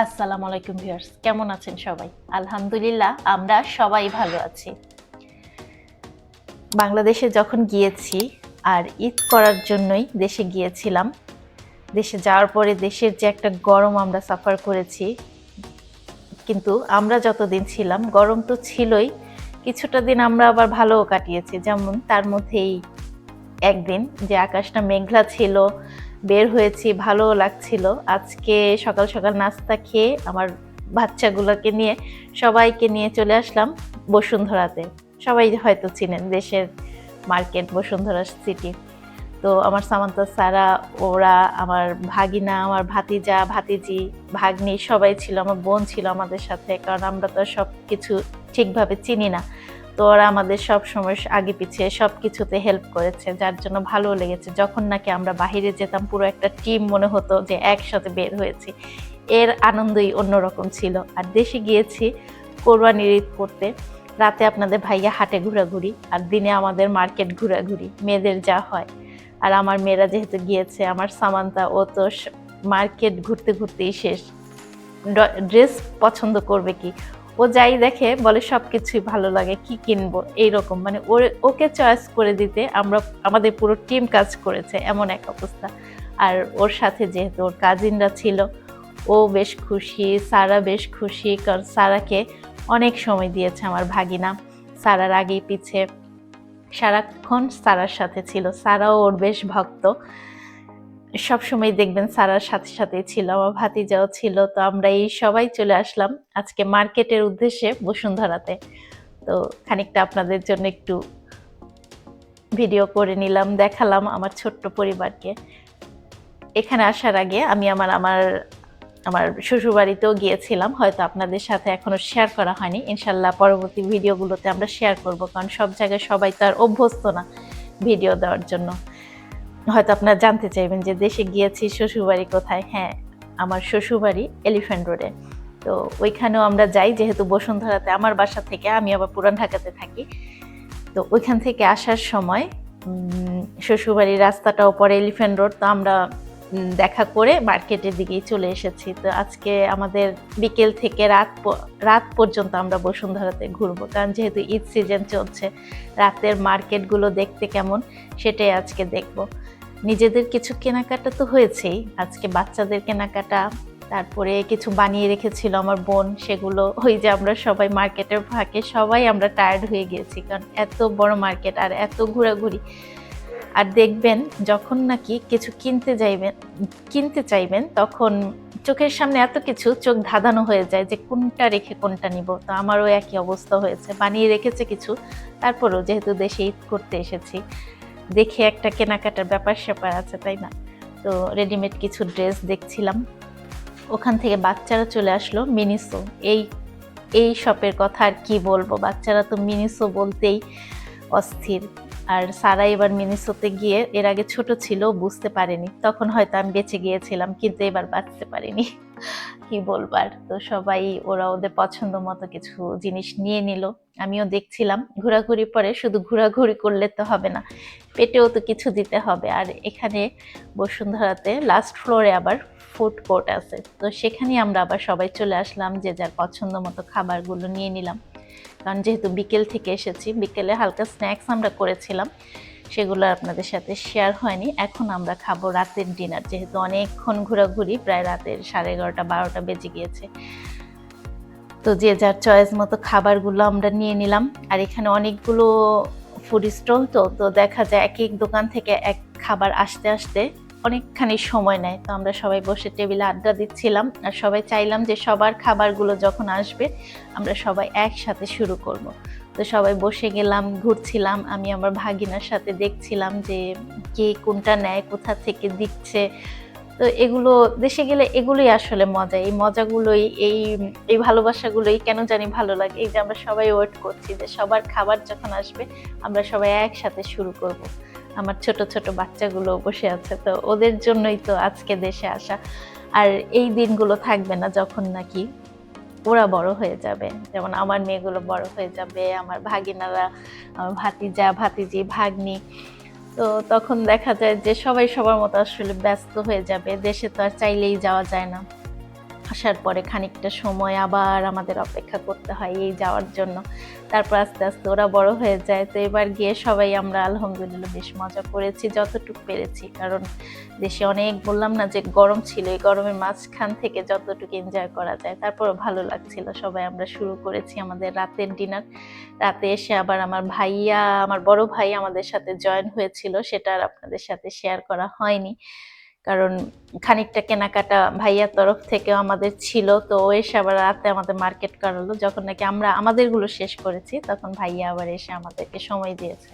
আসসালামু আলাইকুম ভিউয়ার্স, কেমন আছেন সবাই? আলহামদুলিল্লাহ, আমরা সবাই ভালো আছি। বাংলাদেশে যখন গিয়েছি আর ঈদ করার জন্যই দেশে গিয়েছিলাম, দেশে যাওয়ার পরে দেশের যে একটা গরম আমরা সাফার করেছি, কিন্তু আমরা যতদিন ছিলাম, গরম তো ছিলই, কিছুটা দিন আমরা আবার ভালোও কাটিয়েছি। যেমন তার মধ্যেই একদিন যে আকাশটা মেঘলা ছিল বের হয়েছি ভালোও লাগছিল। আজকে সকাল সকাল নাস্তা খেয়ে আমার বাচ্চাগুলোকে নিয়ে, সবাইকে নিয়ে চলে আসলাম বসুন্ধরাতে। সবাই হয়তো চিনেন দেশের মার্কেট বসুন্ধরা সিটি। তো আমার সামান্তা, সারা, ওরা, আমার ভাগিনা, আমার ভাতিজা, ভাতিজি, ভাগ্নি সবাই ছিল, আমার বোন ছিল আমাদের সাথে, কারণ আমরা তো সব কিছু ঠিকভাবে চিনি না। তো ওরা আমাদের সব সময় আগে পিছিয়ে সব কিছুতে হেল্প করেছে, যার জন্য ভালো লেগেছে। যখন নাকি আমরা বাহিরে যেতাম, পুরো একটা টিম মনে হতো যে একসাথে বের হয়েছি। এর আনন্দই অন্যরকম ছিল। আর দেশে গিয়েছি কোরবানির ঈদ করতে। রাতে আপনাদের ভাইয়া হাটে ঘোরাঘুরি, আর দিনে আমাদের মার্কেট ঘোরাঘুরি, মেয়েদের যা হয়। আর আমার মেয়েরা যেহেতু গিয়েছে, আমার সামান্তা, ও তো মার্কেট ঘুরতে ঘুরতেই শেষ। ড্রেস পছন্দ করবে কি? ও যাই দেখে বলে সব কিছুই ভালো লাগে, কি কিনবো? এইরকম। মানে ওর, ওকে চয়েস করে দিতে আমরা, আমাদের পুরো টিম কাজ করেছে, এমন এক অবস্থা। আর ওর সাথে যেহেতু ওর কাজিনরা ছিল, ও বেশ খুশি, সারা বেশ খুশি, কারণ সারাকে অনেক সময় দিয়েছে আমার ভাগিনা। সারার আগে পিছে, সারাক্ষণ সারার সাথে ছিল। সারাও ওর বেশ ভক্ত। সব সময় দেখবেন সারার সাথে সাথে ছিল, আমার ভাতিজাও ছিল, তো আমরা এই সবাই চলে আসলাম আজকে মার্কেটের উদ্দেশ্যে বসুন্ধরাতে। তো খানিকটা আপনাদের জন্য একটু ভিডিও করে নিলাম, দেখালাম আমার ছোট্ট পরিবারকে। এখানে আসার আগে আমি আমার আমার আমার শ্বশুরবাড়িতেও গিয়েছিলাম, হয়তো আপনাদের সাথে এখনও শেয়ার করা হয়নি। ইনশাল্লাহ পরবর্তী ভিডিওগুলোতে আমরা শেয়ার করব, কারণ সব জায়গায় সবাই তো আর অভ্যস্ত না ভিডিও দেওয়ার জন্য। হয়তো আপনারা জানতে চাইবেন যে দেশে গিয়েছি, শ্বশুরবাড়ি কোথায়? হ্যাঁ আমার শ্বশুরবাড়ি এলিফ্যান্ট রোডে তো ওইখানেও আমরা যাই, যেহেতু বসুন্ধরাতে আমার বাসা থেকে, আমি আবার পুরান ঢাকাতে থাকি। তো ওইখান থেকে আসার সময় শ্বশুরবাড়ির রাস্তাটাও পরে এলিফ্যান্ট রোড তো আমরা দেখা করে মার্কেটের দিকেই চলে এসেছি। তো আজকে আমাদের বিকেল থেকে রাত রাত পর্যন্ত আমরা বসুন্ধরাতে ঘুরবো, কারণ যেহেতু ঈদ সিজন চলছে, রাতের মার্কেটগুলো দেখতে কেমন, সেটাই আজকে দেখব। নিজেদের কিছু কেনাকাটা তো হয়েছেই। আজকে বাচ্চাদের কেনাকাটা, তারপরে কিছু বানিয়ে রেখেছিল আমার বোন, সেগুলো ওই যে আমরা সবাই মার্কেটের ফাঁকে, সবাই আমরা টায়ার্ড হয়ে গিয়েছি, কারণ এত বড় মার্কেট আর এত ঘোরাঘুরি। আর দেখবেন, যখন নাকি কিছু কিনতে যাইবেন, কিনতে চাইবেন, তখন চোখের সামনে এত কিছু চোখ ধাঁধানো হয়ে যায় যে কোনটা রেখে কোনটা নিব। তো আমারও একই অবস্থা হয়েছে, বানিয়ে রেখেছে কিছু, তারপরেও যেহেতু দেশে ঈদ করতে এসেছি। দেখে একটা কেনাকাটার ব্যাপার স্যাপার আছে, তাই না? তো রেডিমেড কিছু ড্রেস দেখছিলাম। ওখান থেকে বাচ্চারা চলে আসলো মিনিসো। এই এই শপের কথা আর কি বলব? বাচ্চারা তো মিনিসো বলতেই অস্থির। আর সারা এবার মিনিসোতে গিয়ে এর আগে ছোট ছিল, বুঝতে পারেনি। তখন হয়তো আমি বেঁচে গিয়েছিলাম, কিন্তু এবার বাঁচতে পারিনি। কি বলবার তো সবাই ওরা ওদের পছন্দ মতো কিছু জিনিস নিয়ে নিল। আমিও দেখছিলাম, ঘোরাঘুরি পরে শুধু ঘোরাঘুরি করলে তো হবে না, পেটেও তো কিছু দিতে হবে। আর এখানে বসুন্ধরাতে লাস্ট ফ্লোরে আবার ফুড কোর্ট আছে। তো সেখানে আমরা আবার সবাই চলে আসলাম যে যার পছন্দ মতো খাবারগুলো নিয়ে নিলাম। কারণ যেহেতু বিকেল থেকে এসেছি, বিকেলে হালকা স্ন্যাক্স আমরা করেছিলাম। সেগুলো আপনাদের সাথে শেয়ার হয়নি। এখন আমরা খাব রাতের ডিনার যেহেতু অনেকক্ষণ ঘোরাঘুরি, প্রায় রাতের সাড়ে এগারোটা, বারোটা বেজে গিয়েছে। তো যে যার চয়েস মতো খাবারগুলো আমরা নিয়ে নিলাম। আর এখানে অনেকগুলো ফুড স্টল তো তো দেখা যায় এক এক দোকান থেকে এক খাবার আসতে আসতে অনেকখানি সময় নেয়। তো আমরা সবাই বসে টেবিলে আড্ডা দিচ্ছিলাম। আর সবাই চাইলাম যে সবার খাবারগুলো যখন আসবে, আমরা সবাই একসাথে শুরু করব। তো সবাই বসে গেলাম, ঘুরছিলাম। আমি আমার ভাগিনার সাথে দেখছিলাম যে কে কোনটা নেয়, কোথা থেকে দিচ্ছে। তো এগুলো, দেশে গেলে এগুলোই আসলে মজা। এই মজাগুলোই, এই এই ভালোবাসাগুলোই কেন জানি ভালো লাগে। এই যে আমরা সবাই ওয়েট করছি যে সবার খাবার যখন আসবে, আমরা সবাই একসাথে শুরু করব। আমার ছোট ছোট বাচ্চাগুলো বসে আছে, তো ওদের জন্যই তো আজকে দেশে আসা। আর এই দিনগুলো থাকবে না যখন নাকি ওরা বড় হয়ে যাবে। যেমন আমার মেয়েগুলো বড় হয়ে যাবে, আমার ভাগিনারা, আমার ভাতিজা, ভাতিজি, ভাগ্নি। তো তখন দেখা যায় যে সবাই সবার মতো আসলে ব্যস্ত হয়ে যাবে, দেশে তো আর চাইলেই যাওয়া যায় না। আসার পরে খানিকটা সময় আবার আমাদের অপেক্ষা করতে হয় এই যাওয়ার জন্য। তারপর আস্তে আস্তে ওরা বড় হয়ে যায়। তো এবার গিয়ে সবাই আমরা আলহামদুলিল্লাহ বেশ মজা করেছি, যতটুকু পেরেছি। কারণ দেশে অনেক বললাম না যে গরম ছিল, এই গরমের মাঝখান থেকে যতটুকু এনজয় করা যায় তারপর ভালো লাগছিল। সবাই আমরা শুরু করেছি আমাদের রাতের ডিনার রাতে এসে আবার আমার ভাইয়া, আমার বড় ভাই আমাদের সাথে জয়েন হয়েছিল, সেটা আর আপনাদের সাথে শেয়ার করা হয়নি। কারণ খানিকটা কেনাকাটা ভাইয়ার তরফ থেকেও আমাদের ছিল, তো ও এসে আবার রাতে আমাদের মার্কেট করালো। যখন নাকি আমরা আমাদেরগুলো শেষ করেছি, তখন ভাইয়া আবার এসে আমাদেরকে সময় দিয়েছে।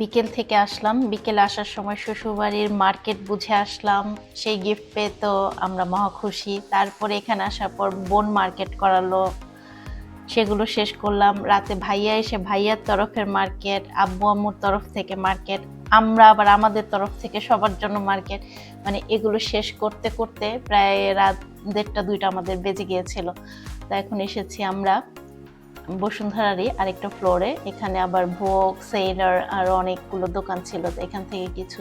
বিকেল থেকে আসলাম। বিকেলে আসার সময় শ্বশুরবাড়ির মার্কেট বুঝে আসলাম, সেই গিফট পেয়ে তো আমরা মহা খুশি। তারপরে এখানে আসার পর বোন মার্কেট করালো। সেগুলো শেষ করলাম। রাতে ভাইয়া এসে ভাইয়ার তরফের মার্কেট, আব্বু আম্মুর তরফ থেকে মার্কেট, আমরা আবার আমাদের তরফ থেকে সবার জন্য মার্কেট মানে এগুলো শেষ করতে করতে প্রায় রাত দেড়টা, দুইটা আমাদের বেজে গিয়েছিল। তো এখন এসেছি আমরা বসুন্ধরারই আরেকটা ফ্লোরে এখানে আবার ভোগ সেইলার আর অনেকগুলো দোকান ছিল। তো এখান থেকে কিছু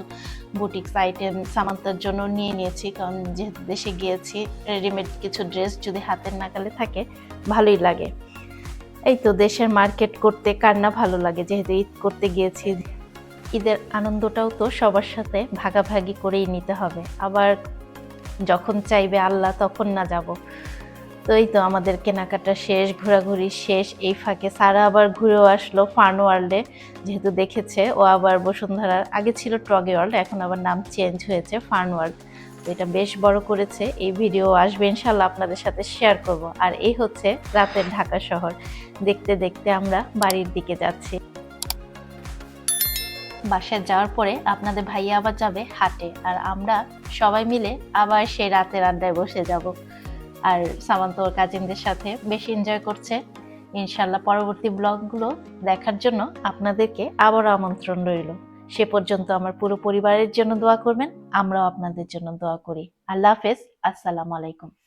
বুটিক্স আইটেম সামান্তার জন্য নিয়ে নিয়েছি। কারণ যেহেতু দেশে গিয়েছি রেডিমেড কিছু ড্রেস যদি হাতের নাগালে থাকে, ভালোই লাগে। এই তো দেশের মার্কেট করতে কার না ভালো লাগে, যেহেতু ঈদ করতে গিয়েছি। ঈদের আনন্দটাও তো সবার সাথে ভাগাভাগি করেই নিতে হবে। আবার যখন চাইবে আল্লাহ, তখন না যাব। তো এই তো আমাদের কেনাকাটা শেষ, ঘোরাঘুরি শেষ। এই ফাঁকে সারা আবার ঘুরেও আসলো ফার্ন ওয়ার্ল্ডে, যেহেতু দেখেছে। ও আবার বসুন্ধরার আগে ছিল ট্রগে ওয়ার্ল্ড, এখন আবার নাম চেঞ্জ হয়েছে ফার্ন ওয়ার্ল্ড। তো এটা বেশ বড় করেছে। এই ভিডিও আসবে ইনশাল্লাহ আপনাদের সাথে শেয়ার করব। আর এই হচ্ছে রাতের ঢাকা শহর। দেখতে দেখতে আমরা বাড়ির দিকে যাচ্ছি। বাসায় যাওয়ার পরে আপনাদের ভাইয়া আবার যাবে হাটে। আর আমরা সবাই মিলে আবার সেই রাতের আড্ডায় বসে যাব। আর সামান্ত ওর কাজিনদের সাথে বেশি এনজয় করছে। ইনশাল্লাহ পরবর্তী ব্লগগুলো দেখার জন্য আপনাদেরকে আবার আমন্ত্রণ রইল। সে পর্যন্ত আমার পুরো পরিবারের জন্য দোয়া করবেন, আমরাও আপনাদের জন্য দোয়া করি। আল্লাহ হাফেজ, আসসালামু আলাইকুম।